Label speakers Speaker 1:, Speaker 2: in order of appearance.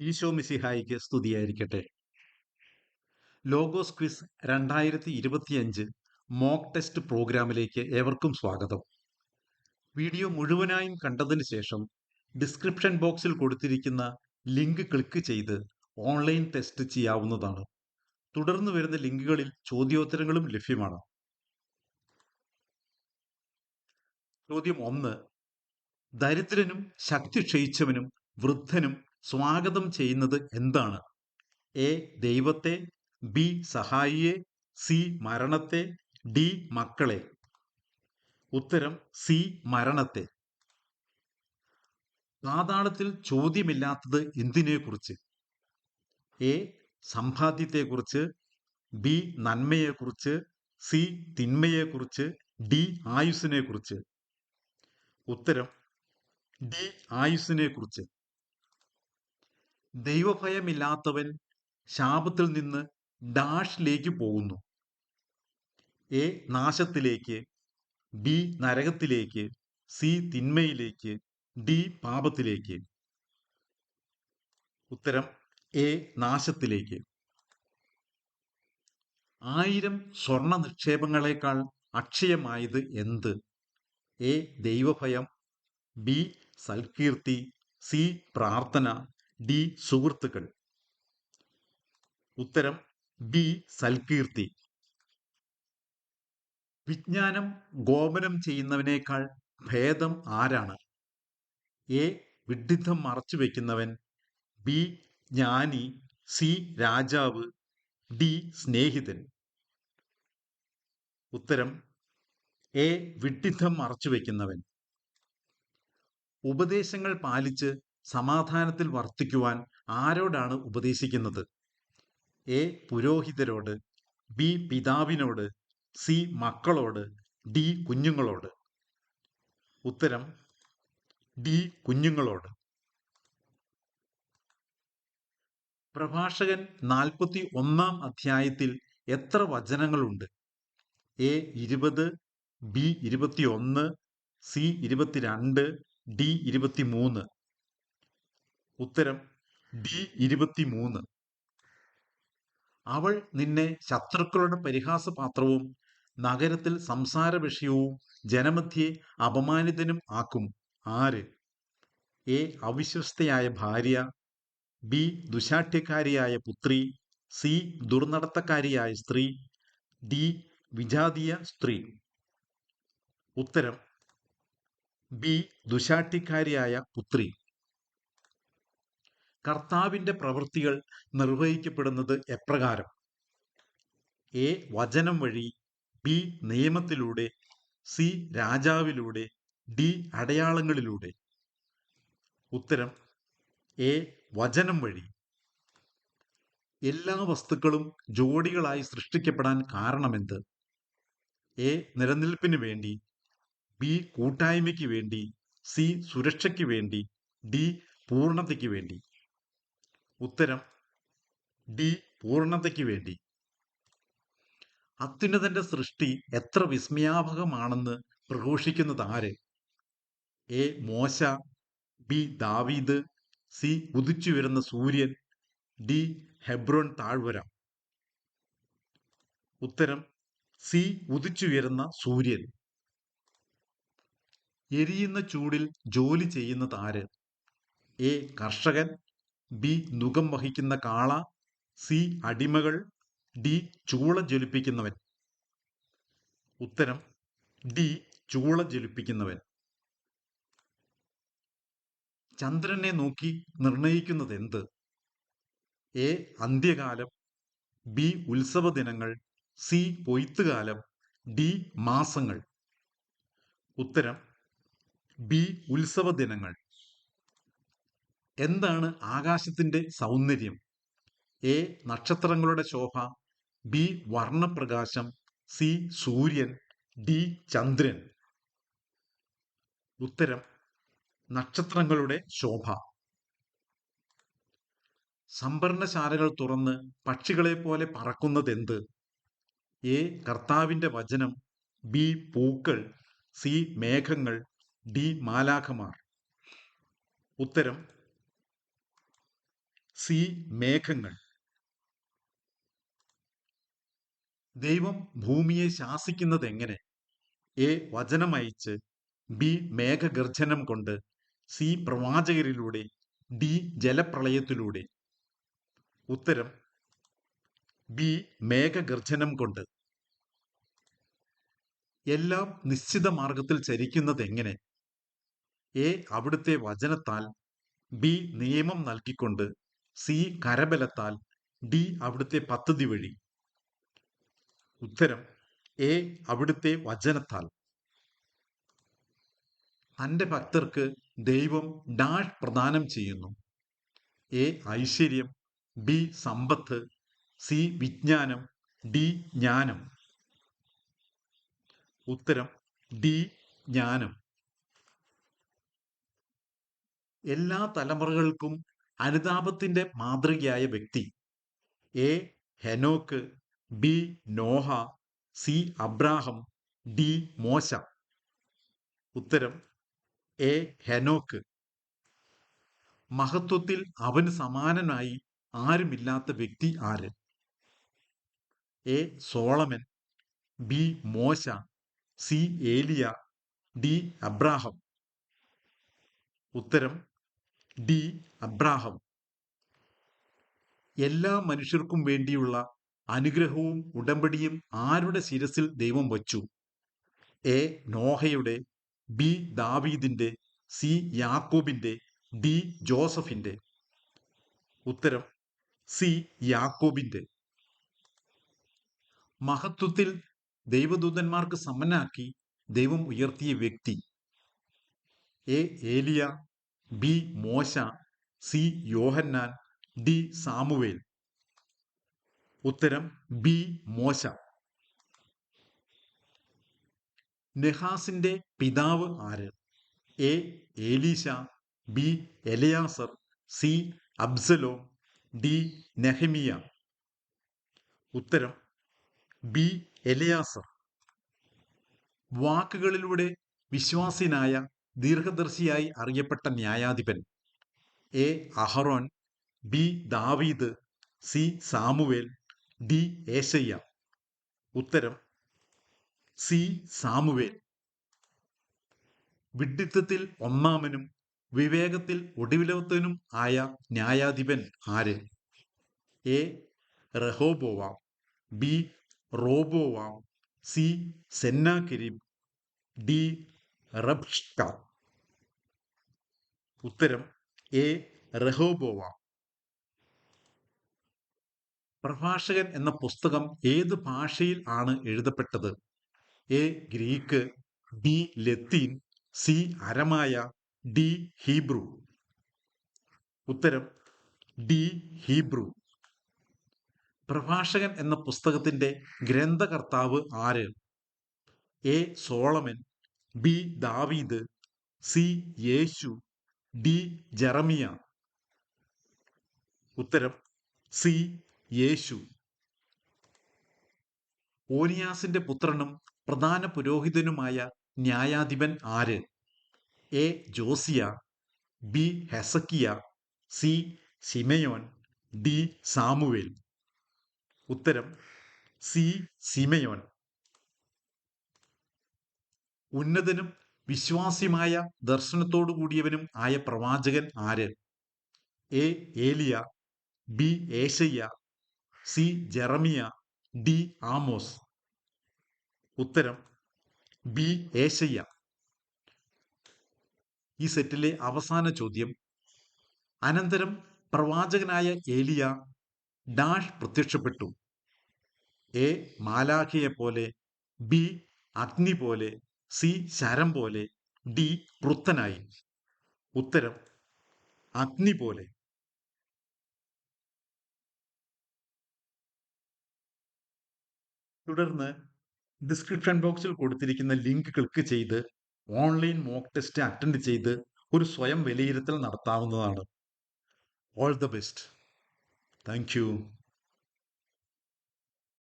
Speaker 1: ഈശോ മിസിഹായിക്ക് സ്തുതിയായിരിക്കട്ടെ. Logos quiz രണ്ടായിരത്തി ഇരുപത്തിയഞ്ച് മോക്ക് ടെസ്റ്റ് പ്രോഗ്രാമിലേക്ക് ഏവർക്കും സ്വാഗതം. വീഡിയോ മുഴുവനായും കണ്ടതിന് ശേഷം ഡിസ്ക്രിപ്ഷൻ ബോക്സിൽ കൊടുത്തിരിക്കുന്ന ലിങ്ക് ക്ലിക്ക് ചെയ്ത് ഓൺലൈൻ ടെസ്റ്റ് ചെയ്യാവുന്നതാണ്. തുടർന്ന് വരുന്ന ലിങ്കുകളിൽ ചോദ്യോത്തരങ്ങളും ലഭ്യമാണ്. ചോദ്യം ഒന്ന്. ദരിദ്രനും ശക്തി ക്ഷയിച്ചവനും വൃദ്ധനും സ്വാഗതം ചെയ്യുന്നത് എന്താണ്? എ ദൈവത്തെ ബി സഹായിയെ സി മരണത്തെ ഡി മക്കളെ. ഉത്തരം സി മരണത്തെ. പാതാളത്തിൽ ചോദ്യമില്ലാത്തത് എന്തിനെക്കുറിച്ച്? എ സമ്പാദ്യത്തെക്കുറിച്ച് ബി നന്മയെക്കുറിച്ച് സി തിന്മയെക്കുറിച്ച് ഡി ആയുസ്സിനെക്കുറിച്ച്. ഉത്തരം ഡി ആയുസ്സിനെക്കുറിച്ച്. ദൈവഭയമില്ലാത്തവൻ ശാപത്തിൽ നിന്ന് ഡാഷിലേക്ക് പോകുന്നു. എ നാശത്തിലേക്ക് ബി നരകത്തിലേക്ക് സി തിന്മയിലേക്ക് ഡി പാപത്തിലേക്ക്. ഉത്തരം എ നാശത്തിലേക്ക്. ആയിരം സ്വർണ നിക്ഷേപങ്ങളെക്കാൾ അക്ഷയമായത് എന്ത്? എ ദൈവഭയം ബി സൽകീർത്തി സി പ്രാർത്ഥന ഡി സുഹൃത്തുക്കൾ. ഉത്തരം ബി സൽകീർത്തി. വിജ്ഞാനം ഗോപനം ചെയ്യുന്നവനേക്കാൾ ഭേദം ആരാണ്? എ വിഡിദ്ധം മറച്ചു വയ്ക്കുന്നവൻ ബി ജ്ഞാനി. സി രാജാവ്. ഡി സ്നേഹിതൻ. ഉത്തരം എ വിഡിദ്ധം മറച്ചു വയ്ക്കുന്നവൻ ഉപദേശങ്ങൾ പാലിച്ച് സമാധാനത്തിൽ വർത്തിക്കുവാൻ ആരോടാണ് ഉപദേശിക്കുന്നത്? എ. പുരോഹിതരോട് ബി. പിതാവിനോട് സി. മക്കളോട് ഡി. കുഞ്ഞുങ്ങളോട്. ഉത്തരം ഡി. കുഞ്ഞുങ്ങളോട്. പ്രഭാഷകൻ നാൽപ്പത്തി ഒന്നാം അധ്യായത്തിൽ എത്ര വചനങ്ങളുണ്ട്? എ. ഇരുപത് ബി. ഇരുപത്തിയൊന്ന് സി. ഇരുപത്തിരണ്ട് ഡി. ഇരുപത്തിമൂന്ന്. ഉത്തരം ഡി ഇരുപത്തിമൂന്ന്. അവൾ നിന്നെ ശത്രുക്കളുടെ പരിഹാസപാത്രവും നഗരത്തിൽ സംസാര വിഷയവും ജനമധ്യെ അപമാനിതനും ആക്കും. ആര്? എ അവിശ്വസ്തയായ ഭാര്യ ബി ദുശാഠ്യക്കാരിയായ പുത്രി സി ദുർനടത്തക്കാരിയായ സ്ത്രീ ഡി വിജാതീയ സ്ത്രീ. ഉത്തരം ബി ദുശാഠ്യക്കാരിയായ പുത്രി. കർത്താവിന്റെ പ്രവൃത്തികൾ നിർവഹിക്കപ്പെടുന്നത് എപ്രകാരം? എ. വചനം വഴി ബി. നിയമത്തിലൂടെ സി. രാജാവിലൂടെ ഡി. അടയാളങ്ങളിലൂടെ. ഉത്തരം എ. വചനം വഴി. എല്ലാ വസ്തുക്കളും ജോഡികളായി സൃഷ്ടിക്കപ്പെടാൻ കാരണമെന്ത്? എ. നിലനിൽപ്പിന് വേണ്ടി ബി. കൂട്ടായ്മയ്ക്ക് വേണ്ടി സി. സുരക്ഷയ്ക്ക് വേണ്ടി ഡി. പൂർണതയ്ക്ക് വേണ്ടി. ഉത്തരം ഡി പൂർണതയ്ക്ക് വേണ്ടി. അത്യുന്നതന്റെ സൃഷ്ടി എത്ര വിസ്മയാഭകമാണെന്ന് പ്രഘോഷിക്കുന്നത് ആര്? എ മോശ ബി ദാവീദ് സി ഉദിച്ചു വരുന്ന സൂര്യൻ ഡി ഹെബ്രോൺ താഴ്വര. ഉത്തരം സി ഉദിച്ചുയരുന്ന സൂര്യൻ. എരിയുന്ന ചൂടിൽ ജോലി ചെയ്യുന്നത് ആര്? എ കർഷകൻ ബി നുഖം വഹിക്കുന്ന കാള സി അടിമകൾ ഡി ചൂള ജ്വലിപ്പിക്കുന്നവൻ. ഉത്തരം ഡി ചൂള ജ്വലിപ്പിക്കുന്നവൻ. ചന്ദ്രനെ നോക്കി നിർണയിക്കുന്നത് എന്ത് എ അന്ത്യകാലം ബി ഉത്സവ ദിനങ്ങൾ സി പൊയ്ത്തുകാലം ഡി മാസങ്ങൾ. ഉത്തരം ബി ഉത്സവ ദിനങ്ങൾ. എന്താണ് ആകാശത്തിന്റെ സൗന്ദര്യം? എ നക്ഷത്രങ്ങളുടെ ശോഭ ബി വർണപ്രകാശം സി സൂര്യൻ ഡി ചന്ദ്രൻ. ഉത്തരം നക്ഷത്രങ്ങളുടെ ശോഭ. സംഭരണശാലകൾ തുറന്ന് പക്ഷികളെ പോലെ പറക്കുന്നതെന്ത്? എ കർത്താവിന്റെ വചനം ബി പൂക്കൾ സി മേഘങ്ങൾ ഡി മാലാഖമാർ. ഉത്തരം സി മേഘങ്ങൾ. ദൈവം ഭൂമിയെ ശാസിക്കുന്നത് എങ്ങനെ? എ വചനമയച്ച് ബി മേഘഗർജനം കൊണ്ട് സി പ്രവാചകരിലൂടെ ഡി ജലപ്രളയത്തിലൂടെ. ഉത്തരം ബി മേഘഗർജനം കൊണ്ട്. എല്ലാം നിശ്ചിത മാർഗത്തിൽ ചരിക്കുന്നത് എങ്ങനെ? എ അവിടുത്തെ വചനത്താൽ ബി നിയമം നൽകിക്കൊണ്ട് സി കരബലത്താൽ ഡി അവിടുത്തെ പദ്ധതി വഴി. ഉത്തരം എ അവിടുത്തെ വചനത്താൽ. തന്റെ ഭക്തർക്ക് ദൈവം ഡാഷ് പ്രദാനം ചെയ്യുന്നു. എ ഐശ്വര്യം ബി സമ്പത്ത് സി വിജ്ഞാനം ഡി ജ്ഞാനം. ഉത്തരം ഡി ജ്ഞാനം. എല്ലാ തലമുറകൾക്കും അനുതാപത്തിന്റെ മാതൃകയായ വ്യക്തി. A. Enoch B. Noah C. Abraham D. മോശ. ഉത്തരം എ. ഹെനോക്ക് മഹത്വത്തിൽ അവന് സമാനനായി ആരുമില്ലാത്ത വ്യക്തി ആര്? എ. Solomon B. മോശ സി. ഏലിയ ഡി. അബ്രാഹം. ഉത്തരം ഡി. അബ്രാഹം. എല്ലാ മനുഷ്യർക്കും വേണ്ടിയുള്ള അനുഗ്രഹവും ഉടമ്പടിയും ആരുടെ ശിരസിൽ ദൈവം വച്ചു? എ. നോഹയുടെ ബി. ദാവീദിന്റെ സി. യാക്കോബിന്റെ ഡി. ജോസഫിന്റെ. ഉത്തരം സി. യാക്കോബിന്റെ. മഹത്വത്തിൽ ദൈവദൂതന്മാർക്ക് സമനാക്കി ദൈവം ഉയർത്തിയ വ്യക്തി. എ. ഏലിയ ബി മോശ സി യോഹന്നാൻ ഡി സാമുവേൽ. ഉത്തരം ബി മോശ. നെഹാസിന്റെ പിതാവ് ആര്? A Elisha B Eleazar C അബ്സലോ D Nehemiah. ഉത്തരം ബി എലയാസർ. വാക്കുകളിലൂടെ വിശ്വാസിനായ ദീർഘദർശിയായി അറിയപ്പെട്ട ന്യായാധിപൻ എ അഹറോൻ ബി ദാവീദ് സി സാമുവേൽ ഡി ഏശയ്യ. ഉത്തരം സി സാമുവേൽ. വിഡ്ഢിത്തത്തിൽ ഒന്നാമനും വിവേകത്തിൽ ഒടുവിലത്തനും ആയ ന്യായാധിപൻ ആര്? A Rehoboam B റോബോവാം C സെന്നാകിരിബ് D റബ്ഷ്ക. ഉത്തരം എ റഹോബോവാം. പ്രഭാഷകൻ എന്ന പുസ്തകം ഏത് ഭാഷയിൽ ആണ് എഴുതപ്പെട്ടത്? എ ഗ്രീക്ക് ബി ലത്തീൻ സി അരമായ ഡി ഹീബ്രു. ഉത്തരം ഡി ഹീബ്രു. പ്രഭാഷകൻ എന്ന പുസ്തകത്തിന്റെ ഗ്രന്ഥകർത്താവ് ആര്? എ സോളമൻ ബി ദാവീദ് സി യേശു ഡി ജറമിയ. ഉത്തരം സി യേശു. ഓനിയാസിന്റെ പുത്രനും പ്രധാന പുരോഹിതനുമായ ന്യായാധിപൻ ആര്? A Josiah B Hezekiah C Simeon D Samuel. ഉത്തരം സി സിമയോൻ ഉന്നതനും വിശ്വാസിയുമായ ദർശനത്തോടു കൂടിയവനും ആയ പ്രവാചകൻ ആര്? എ. ഏലിയ ബി. ഏഷയ്യ സി. ജെറമിയ ഡി. ആമോസ്. ഉത്തരം ബി. ഏഷയ്യ ഈ സെറ്റിലെ അവസാന ചോദ്യം അനന്തരം പ്രവാചകനായ ഏലിയ ഡാഷ് പ്രത്യക്ഷപ്പെട്ടു. എ. മാലാഖയെ പോലെ ബി. അഗ്നി പോലെ സി ശരം പോലെ ഡി വൃത്തനായി ഉത്തരം അഗ്നി പോലെ. തുടർന്ന് ഡിസ്ക്രിപ്ഷൻ ബോക്സിൽ കൊടുത്തിരിക്കുന്ന ലിങ്ക് ക്ലിക്ക് ചെയ്ത് ഓൺലൈൻ മോക്ക് ടെസ്റ്റ് അറ്റൻഡ് ചെയ്ത് ഒരു സ്വയം വിലയിരുത്തൽ നടത്താവുന്നതാണ്. All the best thank